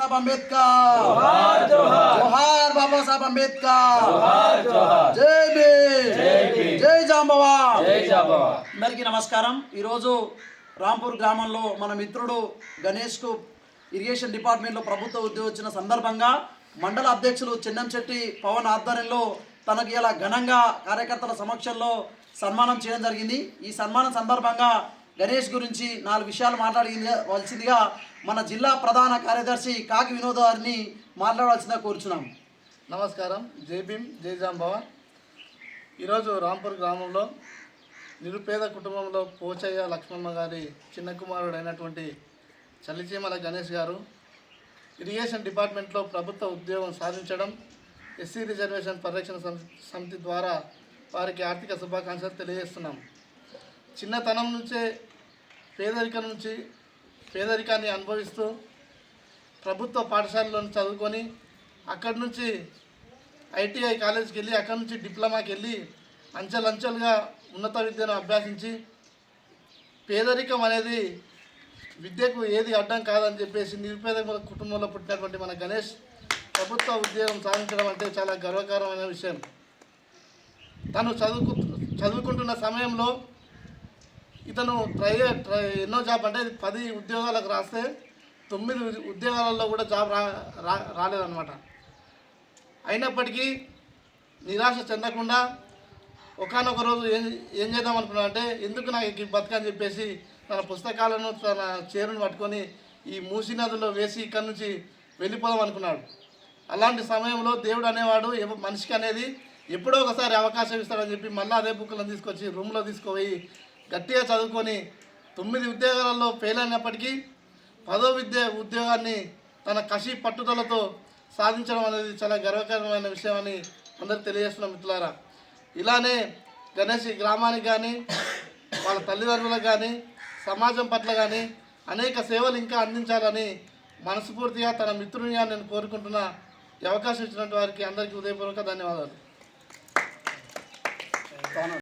సాహెబ్ అంబేద్కర్ జోహార్ బాబా సాహెబ్ అంబేద్కర్ జై భీమ్ జై జాంబవా అందరికీ నమస్కారం. ఈరోజు రాంపూర్ గ్రామంలో మన మిత్రుడు గణేష్కు ఇరిగేషన్ డిపార్ట్మెంట్లో ప్రభుత్వ ఉద్యోగం వచ్చిన సందర్భంగా మండల అధ్యక్షులు చెన్నంశెట్టి పవన్ ఆధ్వర్యంలో తనకు ఇలా ఘనంగా కార్యకర్తల సమక్షంలో సన్మానం చేయడం జరిగింది. ఈ సన్మానం సందర్భంగా గణేష్ గురించి నాలుగు విషయాలు మాట్లాడవలసిందిగా మన జిల్లా ప్రధాన కార్యదర్శి కాకి వినోద్ గారిని మాట్లాడవలసిందిగా కోరుచున్నాం నమస్కారం. జై భీమ్ జై జాంబావ ఈరోజు రాంపూర్ గ్రామంలో నిరుపేద కుటుంబంలో పోచయ్య లక్ష్మమ్మ గారి చిన్న కుమారుడు అయినటువంటి చలిచీమల గణేష్ గారు ఇరిగేషన్ డిపార్ట్మెంట్లో ప్రభుత్వ ఉద్యోగం సాధించడం ఎస్సీ రిజర్వేషన్ పరిరక్షణ సం- సమితి ద్వారా వారికి ఆర్థిక శుభాకాంక్షలు తెలియజేస్తున్నాం. చిన్నతనం నుంచే పేదరికం నుంచి పేదరికాన్ని అనుభవిస్తూ ప్రభుత్వ పాఠశాలలో చదువుకొని అక్కడి నుంచి ఐటీఐ కాలేజ్కి వెళ్ళి అక్కడి నుంచి డిప్లొమాకి వెళ్ళి అంచెలంచెలుగా ఉన్నత విద్యను అభ్యసించి పేదరికం అనేది విద్యకు ఏది అడ్డం కాదని చెప్పేసి నిరుపేద కుటుంబంలో పుట్టినటువంటి మన గణేష్ ప్రభుత్వ ఉద్యోగం సాధించడం అంటే చాలా గర్వకారమైన విషయం. తను చదువుకు చదువుకుంటున్న సమయంలో ఇతను ట్రై ట్రై ఎన్నో జాబ్ అంటే పది ఉద్యోగాలకు రాస్తే తొమ్మిది ఉద్యోగాలలో కూడా జాబ్ రా రాలేదనమాట రాలేదన్నమాట. అయినప్పటికీ నిరాశ చెందకుండా ఒకనొక రోజు ఏం ఏం చేద్దాం అనుకున్నా అంటే ఎందుకు నాకు ఈ బతకని చెప్పేసి తన పుస్తకాలను తన చేరును పట్టుకొని ఈ మూసీ నదిలో వేసి ఇక్కడి నుంచి వెళ్ళిపోదాం అనుకున్నాడు. అలాంటి సమయంలో దేవుడు అనేవాడు మనిషికి అనేది ఎప్పుడో ఒకసారి అవకాశం ఇస్తాడని చెప్పి మళ్ళీ అదే బుక్లను తీసుకొచ్చి రూమ్లో తీసుకుపోయి గట్టిగా చదువుకొని తొమ్మిది ఉద్యోగాలలో ఫెయిల్ అయినప్పటికీ పదో విద్య ఉద్యోగాన్ని తన కసి పట్టుదలతో సాధించడం అనేది చాలా గర్వకరమైన విషయం అని అందరికి తెలియజేస్తున్నాం మిత్రులారా. ఇలానే గణేష్ గ్రామానికి కానీ వాళ్ళ తల్లిదండ్రులకు కానీ సమాజం పట్ల కానీ అనేక సేవలు ఇంకా అందించాలని మనస్ఫూర్తిగా తన మిత్రునిగా నేను కోరుకుంటున్న అవకాశం ఇచ్చినటువంటి వారికి అందరికీ ఉదయపూర్వక ధన్యవాదాలు.